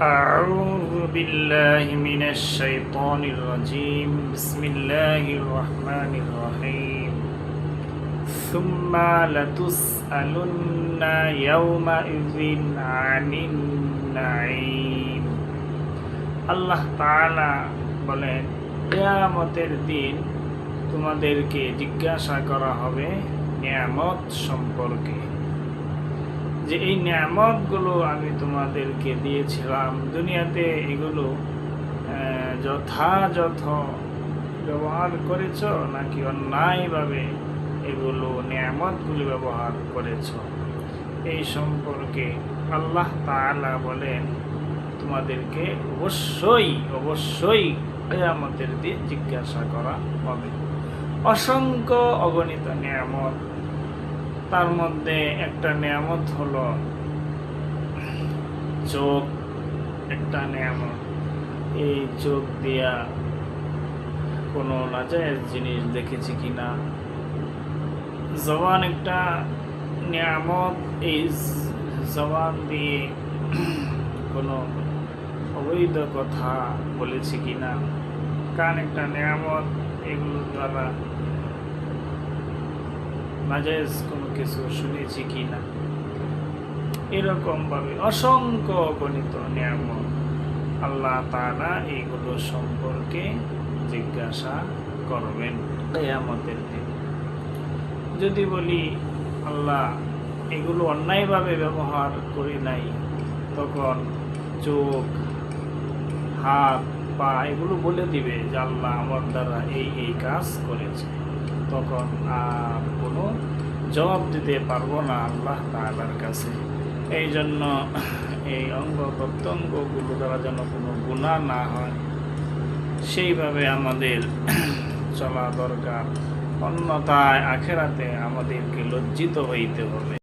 أعوذ بالله من الشيطان الرجيم بسم الله الرحمن الرحيم ثم لتسألن يومئذ عن النعيم আল্লাহ তাআলা বলেন কিয়ামতের দিন তোমাদেরকে জিজ্ঞাসা করা হবে নিয়ামত সম্পর্কে যে এই নিয়ামতগুলো আমি তোমাদেরকে দিয়েছিলাম, দুনিয়াতে এগুলো যথাযথ ব্যবহার করেছ নাকি অন্যায়ভাবে এগুলো নিয়ামতগুলো ব্যবহার করেছ? এই সম্পর্কে আল্লাহ তাআলা বলেন, তোমাদেরকে অবশ্যই অবশ্যই কেয়ামতের দিন জিজ্ঞাসা করা হবে। অসংখ্য অগণিত নিয়ামত তার মধ্যে একটা নিয়ামত হলো চোখ একটা নিয়ামত। এই চোখ দিয়া কোনো নাজায়েজ জিনিস দেখেছি কি না? জবান একটা নিয়ামত, এই জবান দিয়ে কোনো অবৈধ কথা বলেছি কিনা কান একটা নিয়ামত এগুলো দ্বারা নাজায়েজ কোনো কিছু শুনেছি কি না? এরকমভাবে অসংখ্য গণিত নিয়ামত আল্লাহ তারা এইগুলো সম্পর্কে জিজ্ঞাসা করবেন কেয়ামতের দিন। যদি বলি, আল্লাহ এগুলো অন্যায়ভাবে ব্যবহার করি নাই, তখন চোখ, হাত, পা এগুলো বলে দিবে যে আল্লাহ আমার দ্বারা এই এই কাজ করেছে। তখন আর কোনো জবাব দিতে পারব না আল্লাহ তালার কাছে। এই জন্য এই অঙ্গ প্রত্যঙ্গগুলো দ্বারা যেন কোনো গুণা না হয়, সেইভাবে আমাদের চলা দরকার। অন্যতায় আখেরাতে আমাদেরকে লজ্জিত হইতে হবে।